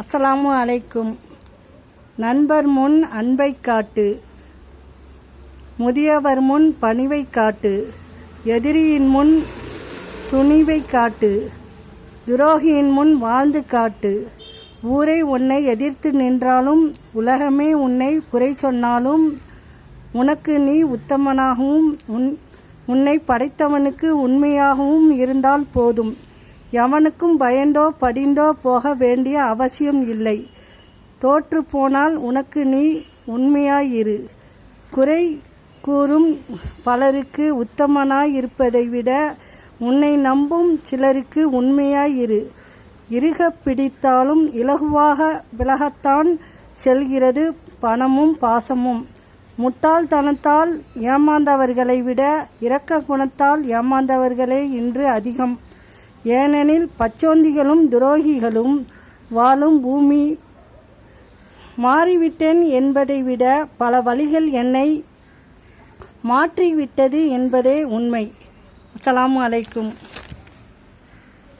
அஸ்ஸலாமு அலைக்கும். நண்பர் முன் அன்பை காட்டு. முதியவர் முன் பணிவை காட்டு. எதிரியின் முன் துணிவை காட்டு. துரோகியின் முன் வாழ்ந்து காட்டு. ஊரை உன்னை எதிர்த்து நின்றாலும் உலகமே உன்னை குறை சொன்னாலும் உனக்கு நீ உத்தமனாகவும் உன் உன்னை படைத்தவனுக்கு உண்மையாகவும் இருந்தால் போதும். எவனுக்கும் பயந்தோ படிந்தோ போக வேண்டிய அவசியம் இல்லை. தோற்று போனால் உனக்கு நீ உண்மையாயிரு. குறை கூறும் பலருக்கு உத்தமனாய் இருப்பதை விட உன்னை நம்பும் சிலருக்கு உண்மையாயிரு. இறுக பிடித்தாலும் இலகுவாக விலகத்தான் செல்கிறது பணமும் பாசமும். முட்டாள்தனத்தால் ஏமாந்தவர்களை விட இரக்க குணத்தால் ஏமாந்தவர்களே இன்று அதிகம். ஏனெனில் பச்சோந்திகளும் துரோகிகளும் வாழும் பூமி மாறிவிட்டேன் என்பதை விட பல வழிகள் என்னை மாற்றிவிட்டது என்பதே உண்மை. அஸ்ஸலாமு அலைக்கும்.